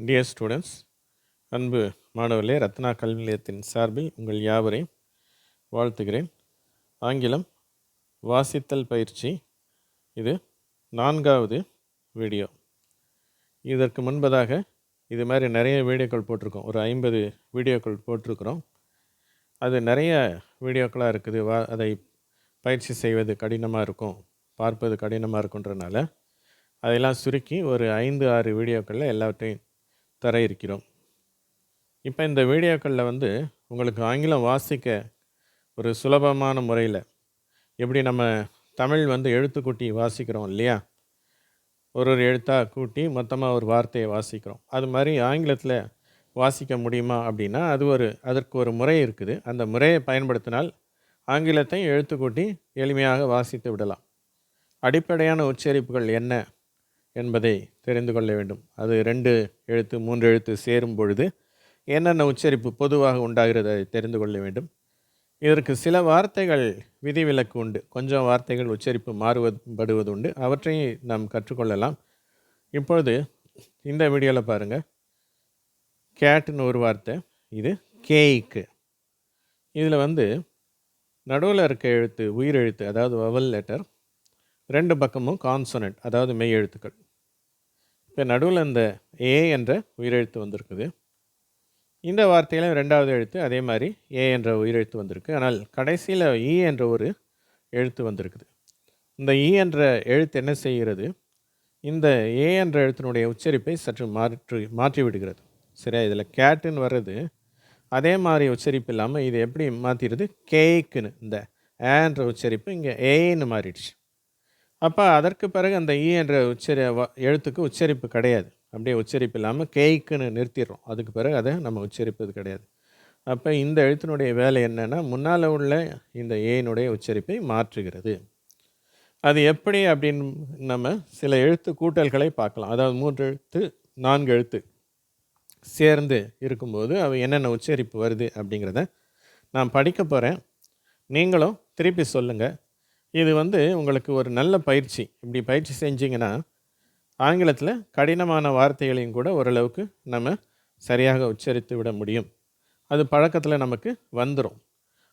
Dear students அன்பு மாணவர்களே ரத்னா கல்வி நிலையத்தின் சார்பில் உங்கள் யாவரையும் வாழ்த்துகிறேன். ஆங்கிலம் வாசித்தல் பயிற்சி. இது நான்காவது வீடியோ. இதற்கு முன்பதாக இது மாதிரி நிறைய வீடியோக்கள் போட்டிருக்கோம். ஒரு ஐம்பது வீடியோக்கள் போட்டிருக்கிறோம். அது நிறைய வீடியோக்களாக இருக்குது. வா அதை பயிற்சி செய்வது கடினமாக இருக்கும் பார்ப்பது கடினமாக இருக்குன்றனால அதையெல்லாம் சுருக்கி ஒரு ஐந்து ஆறு வீடியோக்களில் எல்லாவற்றையும் தர இருக்கிறோம். இப்போ இந்த வீடியோக்களில் வந்து உங்களுக்கு ஆங்கிலம் வாசிக்க ஒரு சுலபமான முறையில் எப்படி நம்ம தமிழ் வந்து எழுத்து கூட்டி வாசிக்கிறோம் இல்லையா? ஒரு ஒரு எழுத்தாக கூட்டி மொத்தமாக ஒரு வார்த்தையை வாசிக்கிறோம். அது மாதிரி ஆங்கிலத்தில் வாசிக்க முடியுமா அப்படின்னா அது ஒரு அதற்கு ஒரு முறை இருக்குது. அந்த முறையை பயன்படுத்தினால் ஆங்கிலத்தை எழுத்து கூட்டி எளிமையாக வாசித்து விடலாம். அடிப்படையான உச்சரிப்புகள் என்ன? என்பதை தெரிந்து கொள்ள வேண்டும். அது ரெண்டு எழுத்து மூன்று எழுத்து சேரும் பொழுது என்னென்ன உச்சரிப்பு பொதுவாக உண்டாகிறது அதை தெரிந்து கொள்ள வேண்டும். இதற்கு சில வார்த்தைகள் விதிவிலக்கு உண்டு. கொஞ்சம் வார்த்தைகள் உச்சரிப்பு மாறுவது படுவது உண்டு. அவற்றையும் நாம் கற்றுக்கொள்ளலாம். இப்பொழுது இந்த வீடியோவில் பாருங்கள் கேட்டுன்னு ஒரு வார்த்தை. இது கேய்க்கு இதில் வந்து நடுவில் இருக்க எழுத்து உயிர் எழுத்து அதாவது வவல் லெட்டர் ரெண்டு பக்கமும் கான்சனட் அதாவது மெய் எழுத்துக்கள். இப்போ நடுவில் இந்த ஏ என்ற உயிரெழுத்து வந்திருக்குது. இந்த வார்த்தையிலும் ரெண்டாவது எழுத்து அதே மாதிரி ஏ என்ற உயிரெழுத்து வந்திருக்கு. ஆனால் கடைசியில் இ e என்ற ஒரு எழுத்து வந்திருக்குது. இந்த இ என்ற எழுத்து என்ன செய்கிறது? இந்த ஏ என்ற எழுத்தினுடைய உச்சரிப்பை சற்று மாற்றி மாற்றி விடுகிறது. சரியா? இதில் கேட்டுன்னு வர்றது அதே மாதிரி உச்சரிப்பு இல்லாமல் இது எப்படி மாற்றிடுது கேக்குன்னு இந்த ஏன்ற உச்சரிப்பு இங்கே ஏன்னு மாறிடுச்சு. அப்போ அதற்கு பிறகு அந்த ஈ என்ற உச்சரி வ- எழுத்துக்கு உச்சரிப்பு கிடையாது. அப்படியே உச்சரிப்பு இல்லாமல் கேய்க்குன்னு நிறுத்திடுறோம். அதுக்கு பிறகு அதை நம்ம உச்சரிப்பது கிடையாது. அப்போ இந்த எழுத்தினுடைய வேலை என்னென்னா முன்னால் உள்ள இந்த ஏனுடைய உச்சரிப்பை மாற்றுகிறது. அது எப்படி அப்படின்னு நம்ம சில எழுத்து கூட்டல்களை பார்க்கலாம். அதாவது மூன்று எழுத்து நான்கு எழுத்து சேர்ந்து இருக்கும்போது அவை என்னென்ன உச்சரிப்பு வருது அப்படிங்கிறத நான் படிக்க போகிறேன் நீங்களும் திருப்பி சொல்லுங்கள் இது வந்து உங்களுக்கு ஒரு நல்ல பயிற்சி. இப்படி பயிற்சி செஞ்சிங்கன்னா ஆங்கிலத்தில் கடினமான வார்த்தைகளையும் கூட ஓரளவுக்கு நம்ம சரியாக உச்சரித்து விட முடியும். அது பழக்கத்தில் நமக்கு வந்துடும்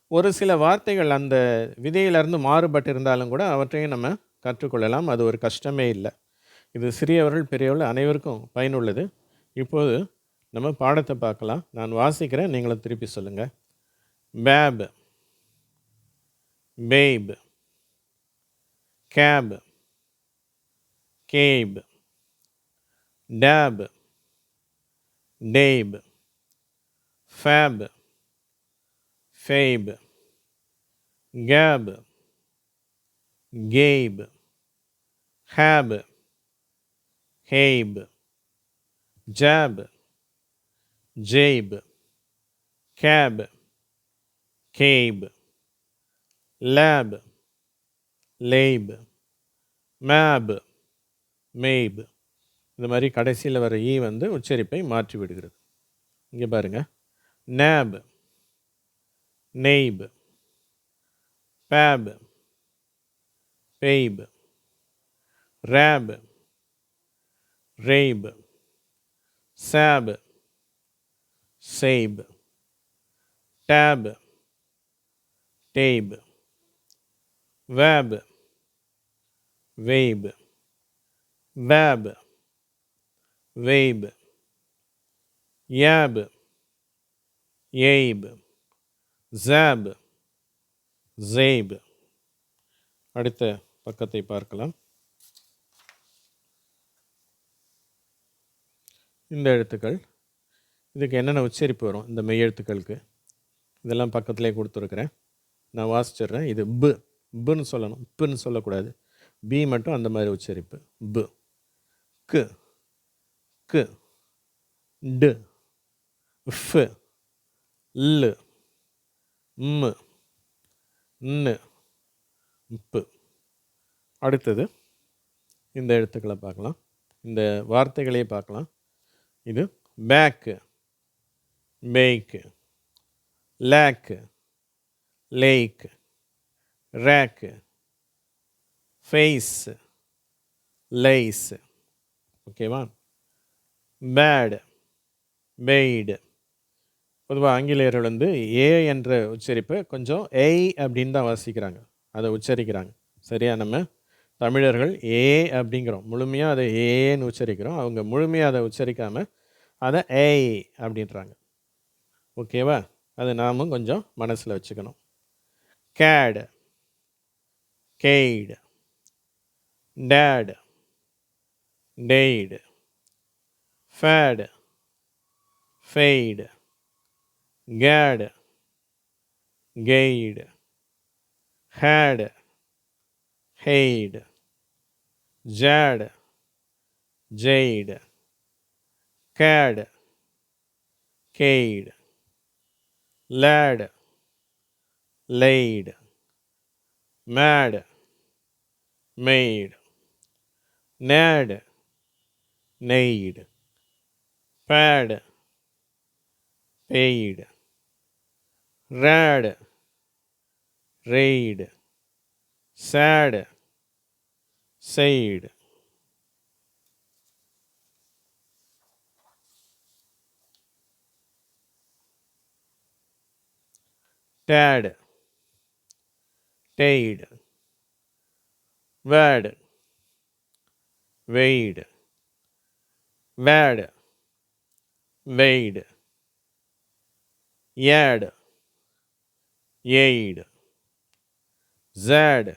ஒரு சில வார்த்தைகள் அந்த விதையிலிருந்து மாறுபட்டு இருந்தாலும் கூட அவற்றையும் நம்ம கற்றுக்கொள்ளலாம். அது ஒரு கஷ்டமே இல்லை. இது சிறியவர்கள் பெரியவர்கள் அனைவருக்கும் பயனுள்ளது. இப்போது நம்ம பாடத்தை பார்க்கலாம். நான் வாசிக்கிறேன். நீங்களும் திருப்பி சொல்லுங்கள் bab babe cab, Cabe. dab, dabe, fab, fabe, gab, gabe, hab, habe, jab, jabe, cab, cabe, lab, labe mab mabe இந்த மாதிரி கடைசியில் வர ஈ வந்து உச்சரிப்பை மாற்றி விடுகிறது. இங்கே பாருங்க. Nab nabe pab pabe rab rabe sab sabe tab tabe wab wabe wab wabe yab yabe jab jabe அடுத்த பக்கத்தை பார்க்கலாம். இந்த எழுத்துக்கள். இதுக்கு என்னென்ன உச்சரிப்பு வரும்? இந்த மெய் எழுத்துக்களுக்கு. இதெல்லாம் பக்கத்திலே கொடுத்துருக்குறேன். நான் வாசிச்சிடுறேன். இது பு. புன்னு சொல்லணும். புன்னு சொல்லக்கூடாது. பி மட்டும் அந்த மாதிரி உச்சரிப்பு. பு கு கு டு. ஃபு லு. ம். நு. உப்பு அடுத்தது இந்த எழுத்துக்களை பார்க்கலாம். இந்த வார்த்தைகளையே பார்க்கலாம். இது bake make lake lake rake face lies ஓகேவா பேட் பெய்டு பொதுவாக ஆங்கிலேயர்கள் வந்து ஏ என்ற உச்சரிப்பு கொஞ்சம் ஏய் அப்படின்னு தான் வாசிக்கிறாங்க. அதை உச்சரிக்கிறாங்க. சரியா? நம்ம தமிழர்கள் ஏ அப்படிங்கிறோம். முழுமையாக அதை ஏன்னு உச்சரிக்கிறோம். அவங்க முழுமையாக அதை உச்சரிக்காமல் அதை ஏய் அப்படின்றாங்க. ஓகேவா அதை நாமும் கொஞ்சம் மனசில் வச்சுக்கணும். Gad gade Dad, Dade, Fad, Fade, Gad, Gade, Had, Haid, Jad, Jade, Cad, Cade, Lad, Laid, Mad, Made nad, need, pad, paid, rad, raid, sad, said. Tad, Tade, Wad, wade. Wad. Wade. Ad. Ade jad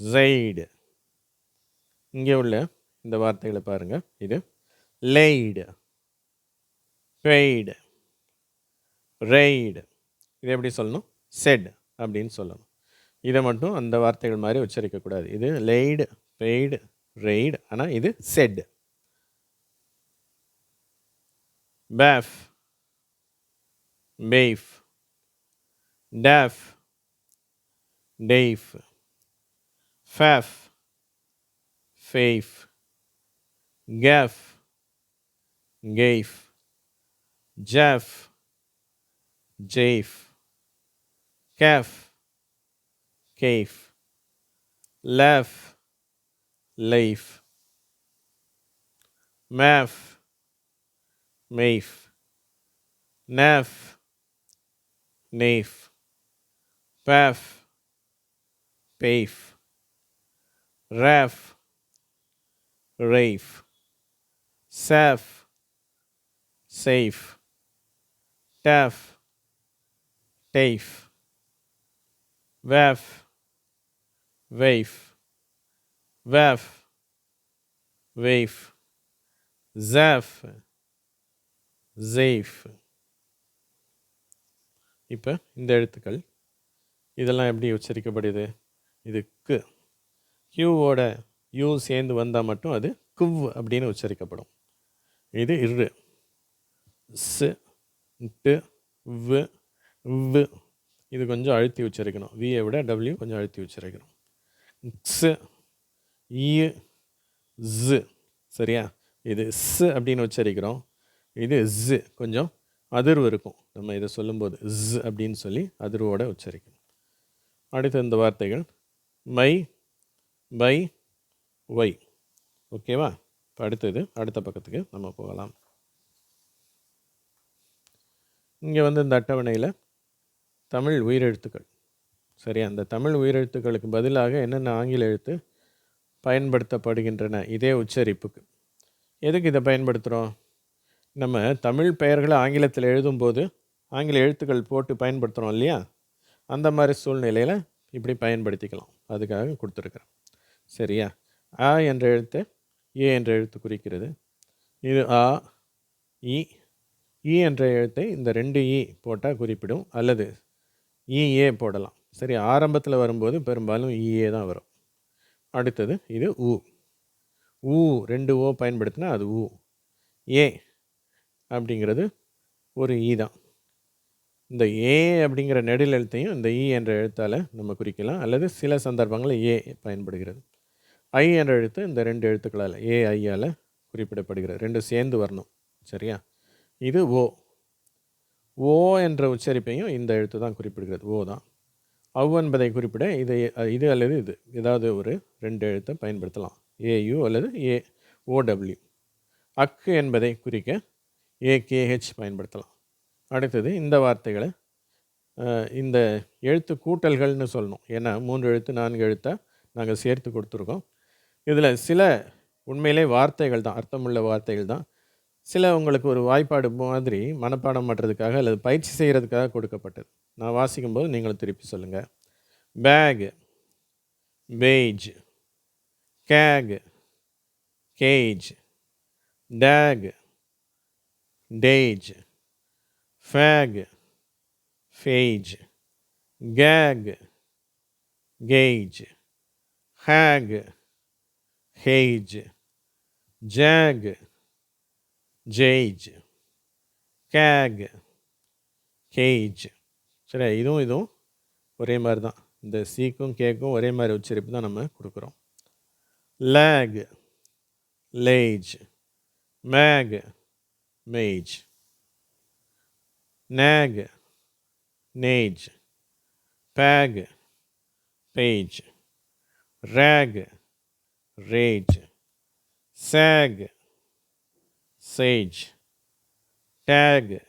jade இங்கே உள்ள இந்த வார்த்தைகளை பாருங்கள் இது laid. Paid. Raid. இதை எப்படி சொல்லணும்? Set அப்படின்னு சொல்லணும். இதை மட்டும் அந்த வார்த்தைகள் மாதிரி உச்சரிக்கக்கூடாது இது லேய்டு. பெய்டு ரெய்டு ஆனால் இது set paf paif taf taif faf faf kaf kaif jaf jaif kaf kaf laf life. Maf, Maif, Nav. Naif, Paf, Paif, Raf, Rafe, Saf, Safe, Taf, Tafe, Waf, Wave. Waf waif Zef, jaif இப்போ இந்த எழுத்துக்கள் இதெல்லாம் எப்படி உச்சரிக்கப்படுது? இதுக்கு. கியூவோட you சேர்ந்து வந்தால் மட்டும் அது குவ் அப்படின்னு உச்சரிக்கப்படும். இது இரு. ஸ் டு வு வு. இது கொஞ்சம் அழுத்தி உச்சரிக்கணும். வியை விட டபிள்யூ கொஞ்சம் அழுத்தி உச்சரிக்கணும். ஸ் இ ஜு சரியா? இது ஸ் அப்படின்னு உச்சரிக்கிறோம். இது ஜு கொஞ்சம் அதிர்வு இருக்கும். நம்ம இதை சொல்லும்போது ஸ் அப்படின்னு சொல்லி அதிர்வோடு உச்சரிக்கணும். அடுத்த இந்த வார்த்தைகள். My by why. ஓகேவா? இப்போ அடுத்தது அடுத்த பக்கத்துக்கு நம்ம போகலாம். இங்கே வந்து இந்த அட்டவணையில் தமிழ் உயிரெழுத்துக்கள். சரி அந்த தமிழ் உயிரெழுத்துக்களுக்கு பதிலாக என்னென்ன ஆங்கில எழுத்து? பயன்படுத்தப்படுகின்றன. இதே உச்சரிப்புக்கு. எதுக்கு இதை பயன்படுத்துகிறோம் நம்ம தமிழ் பெயர்களை ஆங்கிலத்தில் எழுதும்போது ஆங்கில எழுத்துக்கள் போட்டு பயன்படுத்துகிறோம் இல்லையா? அந்த மாதிரி சூழ்நிலையில் இப்படி பயன்படுத்திக்கலாம். அதுக்காக கொடுத்துருக்குறேன் சரியா? ஆ என்ற எழுத்து ஏ என்ற எழுத்து குறிக்கிறது. இது ஆ இ இ என்ற எழுத்தை இந்த ரெண்டு இ போட்டால் குறிப்பிடும். அல்லது இஏ போடலாம். சரி ஆரம்பத்தில் வரும்போது பெரும்பாலும் இஏ தான் வரும். அடுத்தது இது ஊ. ஊ ரெண்டு ஓ பயன்படுத்தினா அது ஊ. ஏ அப்படிங்கிறது ஒரு ஈ தான். இந்த ஏ அப்படிங்கிற நெடில் எழுத்தையும் இந்த இ என்ற எழுத்தால் நம்ம குறிக்கலாம். அல்லது சில சந்தர்ப்பங்களில் ஏ பயன்படுகிறது. ஐ என்ற எழுத்து இந்த ரெண்டு எழுத்துக்களால் ஏ ஐயால் குறிப்பிடப்படுகிறது. ரெண்டு சேர்ந்து வரணும். சரியா? இது ஓ. ஓ என்ற உச்சரிப்பையும் இந்த எழுத்து தான் குறிப்பிடுகிறது. ஓ தான். அவ் என்பதை குறிப்பிட இதை இது அல்லது இது. ஏதாவது ஒரு ரெண்டு எழுத்தை பயன்படுத்தலாம். ஏயு அல்லது ஏ ஓடபிள்யூ அக்கு என்பதை குறிக்க ஏகேஹெச் பயன்படுத்தலாம். அடுத்தது இந்த வார்த்தைகளை இந்த எழுத்து கூட்டல்கள்னு சொல்லணும். ஏன்னா மூன்று எழுத்து நான்கு எழுத்தை நாங்கள் சேர்த்து கொடுத்துருக்கோம். இதில் சில உண்மையிலே வார்த்தைகள் தான் அர்த்தமுள்ள வார்த்தைகள் தான் சில உங்களுக்கு ஒரு வாய்ப்பாடு மாதிரி மனப்பாடம் பண்ணுறதுக்காக அல்லது பயிற்சி செய்கிறதுக்காக கொடுக்கப்பட்டது. நான் வாசிக்கும்போது நீங்களும் திருப்பி சொல்லுங்கள் bake page cake cage take taje fake faje cake cage hake haje Jake jaje cake cage சரி இதுவும் இதுவும் ஒரே மாதிரி தான். இந்த சீக்கும் கேக்கும் ஒரே மாதிரி உச்சரிப்பு தான் நம்ம கொடுக்குறோம். Lake lage make mage nake nage bake page rake rage sake sage take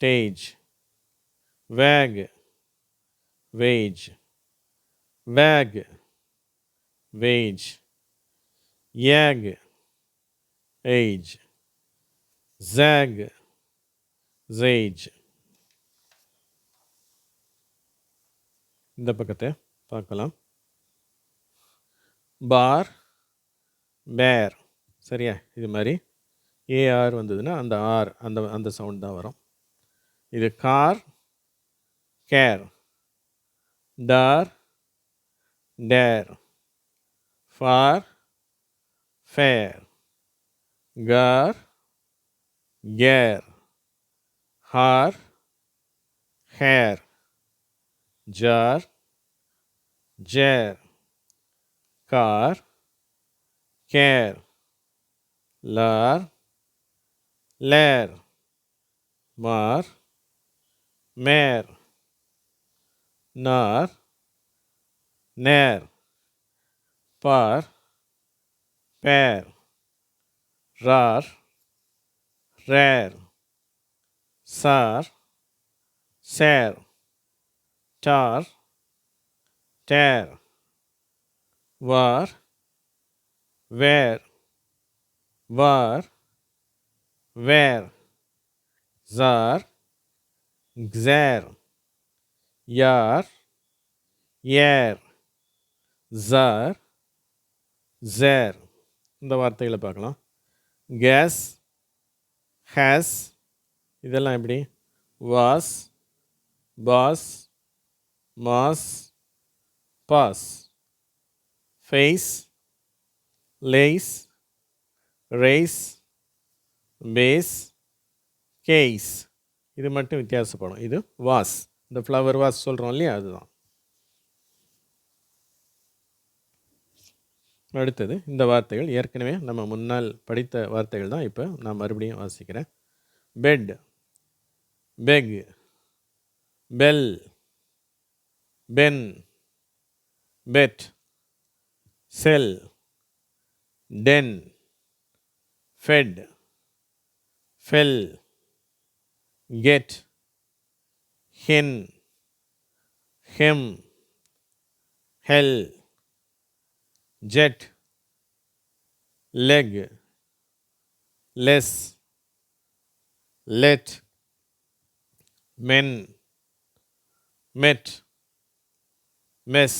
tage wake wage wake wage ache age jake jage இந்த பக்கத்தை பார்க்கலாம். பார் பேர் சரியா? இது மாதிரி. ஏஆர் வந்ததுன்னா அந்த ஆர் அந்த அந்த சவுண்ட் தான் வரும். இது car care tar dare far fair car care har hair jar jare car care lar ler. Mar. Mer. Nar. Nair, par. Pair. Rar. Rare sar. Ser. Tar. Tear var. Where var. Ver, zar, gzer, yar, yer, zar, zer. இந்த வார்த்தைகளை பார்க்கலாம். Case haze இதெல்லாம் எப்படி? Vase pass mass pass face lace race base case இது மட்டும் வித்தியாசப்படும். இது was இந்த flower vase சொல்கிறோம் இல்லையா? அதுதான். அடுத்தது இந்த வார்த்தைகள் ஏற்கனவே நம்ம முன்னால் படித்த வார்த்தைகள் தான் இப்போ நான் மறுபடியும் வாசிக்கிறேன். Bed peg bell pen pet sell ten fed fell, get, hen, him, hell, jet, leg, less, let, men, met, mess,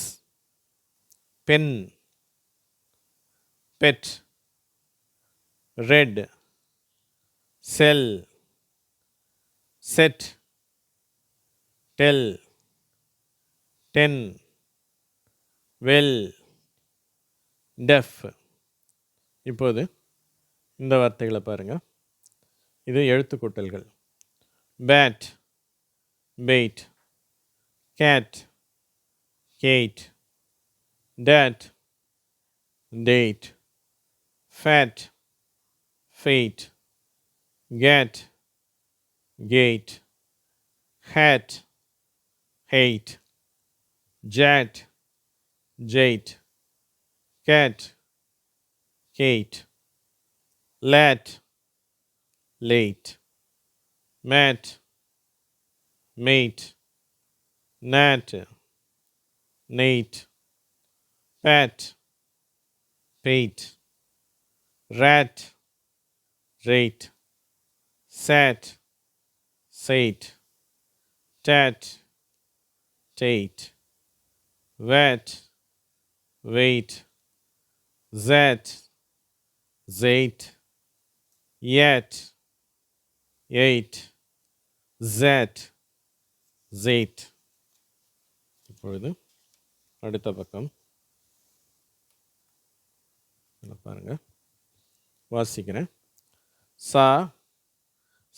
pen, pet, red, sell. Set. Tell. Ten. Well. Deaf. இப்போது இந்த வார்த்தைகளை பாருங்கள் இது எழுத்துக்கூட்டல்கள். Bat. Bait. Cat. Gate tat. Date fat. Fate. Get, gate, hat, hate, jet, jate, cat, Kate, let, late mat mate nat nate pat pate rat rate sat sate tat tate wet wait zat zate yet eight z zate இப்பொழுது அடுத்த பக்கம் இதுல பாருங்க வாசிக்கிறேன் சா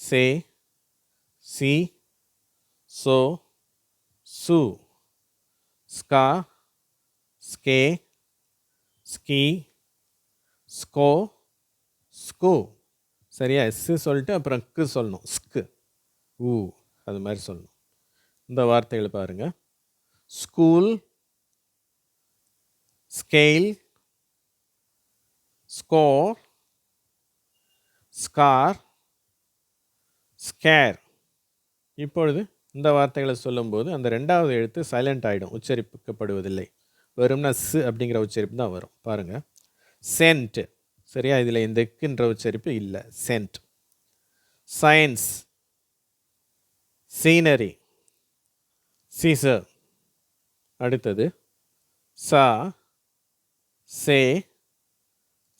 சே சி சோ சு. ஸ்கா ஸ்கே ஸ்கி ஸ்கோ ஸ்கூ. சரியா? எஸ்ஸு சொல்லிட்டு அப்புறம் க்கு சொல்லணும். ஸ்கு ஊ அது மாதிரி சொல்லணும். இந்த வார்த்தைகளை பாருங்க. School scale score scar scare இப்பொழுது இந்த வார்த்தைகளை சொல்லும்போது அந்த ரெண்டாவது எழுத்து சைலண்ட் ஆகிடும் உச்சரிப்புக்கப்படுவதில்லை. வெறும்னா ஸ் அப்படிங்கிற உச்சரிப்பு தான் வரும். பாருங்கள் சென்ட் சரியா? இதில் இந்த க்குன்ற உச்சரிப்பு இல்லை. சென்ட் சயின்ஸ் சீனரி சீசர் அடுத்தது சா சே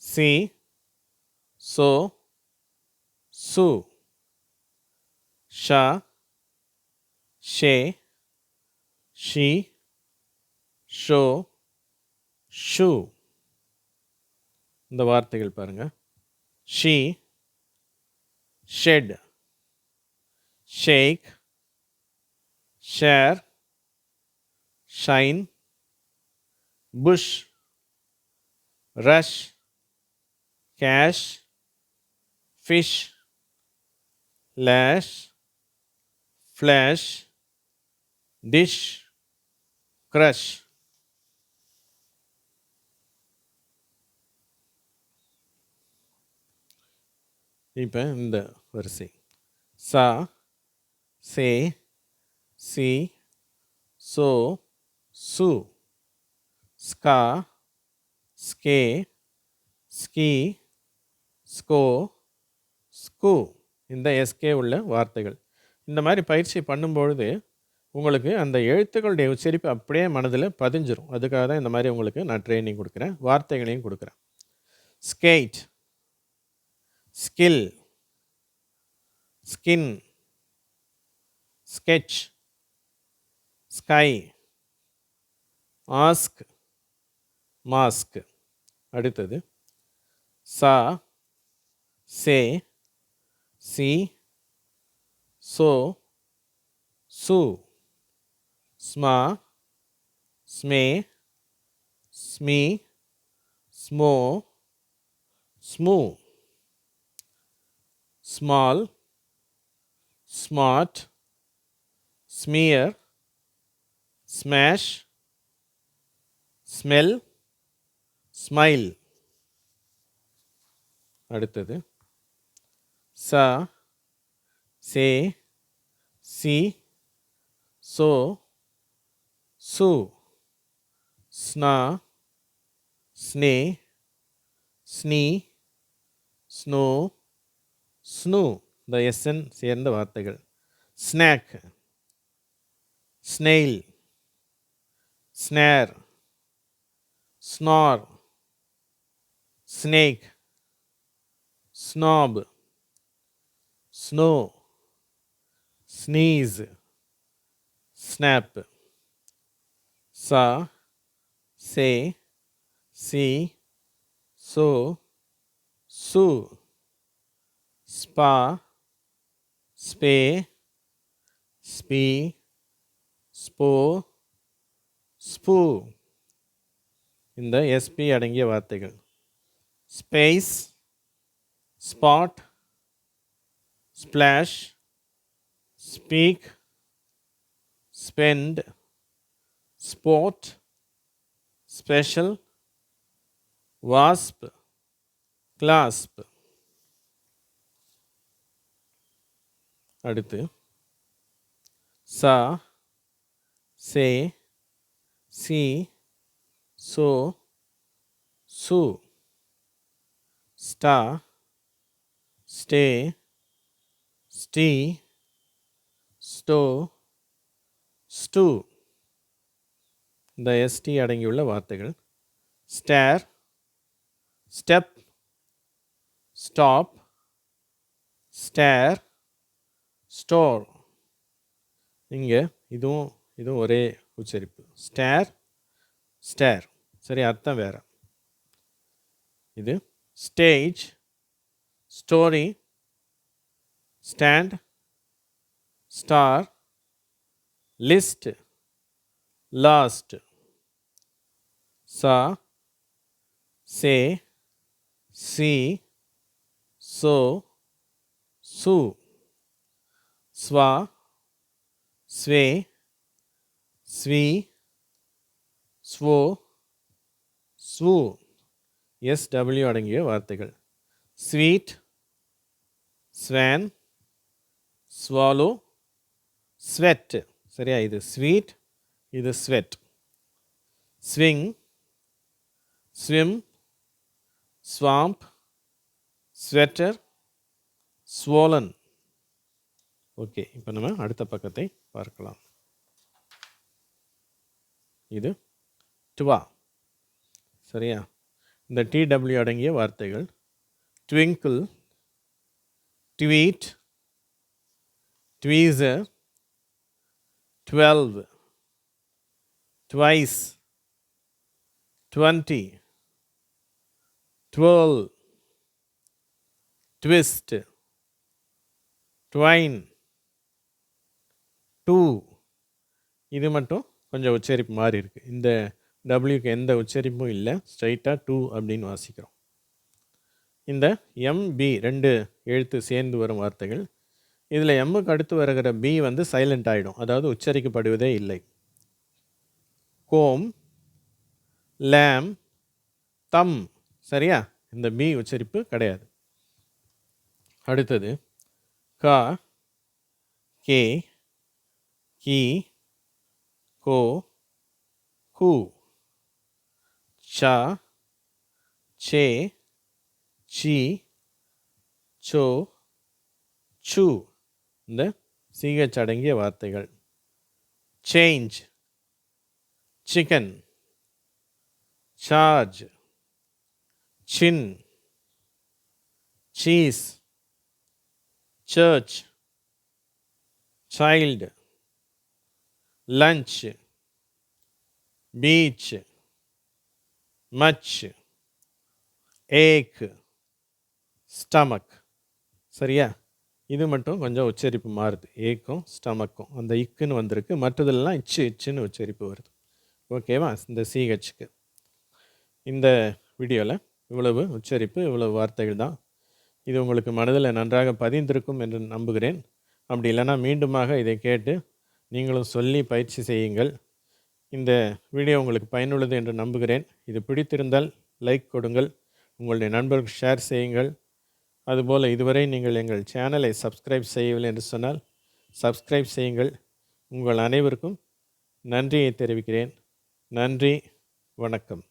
சி சோ சு. ஷா ஷே ஷி ஷோ ஷூ. இந்த வார்த்தைகள் பாருங்க. She shed shake share shine push rush cash fish lash flash dish crush இப்போ இந்த வரிசை. சா சே சி சோ சு. ஸ்கா ஸ்கே ஸ்கி ஸ்கோ ஸ்கூ. இந்த எஸ்கே உள்ள வார்த்தைகள். இந்த மாதிரி பயிற்சி பண்ணும்பொழுது உங்களுக்கு அந்த எழுத்துக்களுடைய உச்சரிப்பு அப்படியே மனதில் பதிஞ்சிரும். அதுக்காக தான் இந்த மாதிரி உங்களுக்கு நான் ட்ரைனிங் கொடுக்குறேன். வார்த்தைகளையும் கொடுக்குறேன். Skate skill skin sketch sky ask mask அடுத்தது சா சே சி சோ சு ஸ்மா ஸ்மே ஸ்மீ ஸ்மோ ஸ்மூ small, smart, smear, smash, smell, smile. அடுத்தது ச சே சி சோ சு ஸ்னா ஸ்னே ஸ்னீ ஸ்னோ ஸ்னூ. இந்த எஸ்என் சேர்ந்த வார்த்தைகள். Snack snail snare snar snake snap snow sneeze snap சா சே சி சோ சு ஸ்பா ஸ்பே ஸ்பீ ஸ்போ ஸ்பூ இந்த எஸ்பி அடங்கிய வார்த்தைகள். Space spot splash speak spend sport special wasp clasp அடுத்து சா சே சி சோ சு ஸ்டா ஸ்டே ஸ்டீ ஸ்டோ ஸ்டூ. இந்த எஸ்டி அடங்கியுள்ள வார்த்தைகள். Stair step stop stare store. இங்கே இதுவும் இதுவும் ஒரே உச்சரிப்பு. Stair stare. சரி அர்த்தம் வேறு. இது stage story stand star list last சா சே சி சோ சு ஸ்வா ஸ்வே ஸ்வி ஸ்வோ ஸ்வூ எஸ்டபிள்யூ அடங்கிய வார்த்தைகள் ஸ்வீட் ஸ்வேன் ஸ்வாலோ sweat. சரியா? இது ஸ்வீட் இது sweat. Swing swim swamp sweater swollen. Okay இப்போ நம்ம அடுத்த பக்கத்தை பார்க்கலாம். இது டுவா. சரியா? இந்த டிடபிள்யூ அடங்கிய வார்த்தைகள். Twinkle tweet tweezer twelve twice twenty dwell twist twine two இது மட்டும் கொஞ்சம் உச்சரிப்பு மாறி இருக்குது இந்த டபிள்யூக்கு எந்த உச்சரிப்பும் இல்லை. ஸ்ட்ரைட்டாக டூ அப்படின்னு வாசிக்கிறோம். இந்த எம்பி ரெண்டு எழுத்து சேர்ந்து வரும் வார்த்தைகள் இதில் எம்முக்கு அடுத்து வருகிற பி வந்து சைலண்ட் ஆகிடும் அதாவது உச்சரிக்கப்படுவதே இல்லை. கோம் லேம் தம் சரியா? இந்த பி உச்சரிப்பு கிடையாது. அடுத்தது கா கே கி கோ கு. சா சே சி சோ சு. இந்த சிஹெச் அடங்கிய வார்த்தைகள். Change chicken charge chin cheese church child lunch beach much ache stomach சரியா? இது மட்டும் கொஞ்சம் உச்சரிப்பு மாறுது. ஏக்கும் ஸ்டமக்கும். அந்த இக்குன்னு வந்திருக்கு. மற்றதெல்லாம் இச்சு இச்சுன்னு உச்சரிப்பு வருது. ஓகேவா? இந்த சிஹெச்சுக்கு இந்த வீடியோவில் இவ்வளவு உச்சரிப்பு இவ்வளவு வார்த்தைகள் தான். இது உங்களுக்கு மனதில் நன்றாக பதிந்திருக்கும் என்று நம்புகிறேன். அப்படி இல்லைன்னா மீண்டுமாக இதை கேட்டு நீங்களும் சொல்லி பயிற்சி செய்யுங்கள். இந்த வீடியோ உங்களுக்கு பயனுள்ளது என்று நம்புகிறேன். இது பிடித்திருந்தால் லைக் கொடுங்கள். உங்களுடைய நண்பர்களுக்கு ஷேர் செய்யுங்கள். அதுபோல் இதுவரை நீங்கள் எங்கள் சேனலை சப்ஸ்கிரைப் செய்யவில்லை என்று சொன்னால் சப்ஸ்கிரைப் செய்யுங்கள். உங்கள் அனைவருக்கும் நன்றியை தெரிவிக்கிறேன். நன்றி வணக்கம்.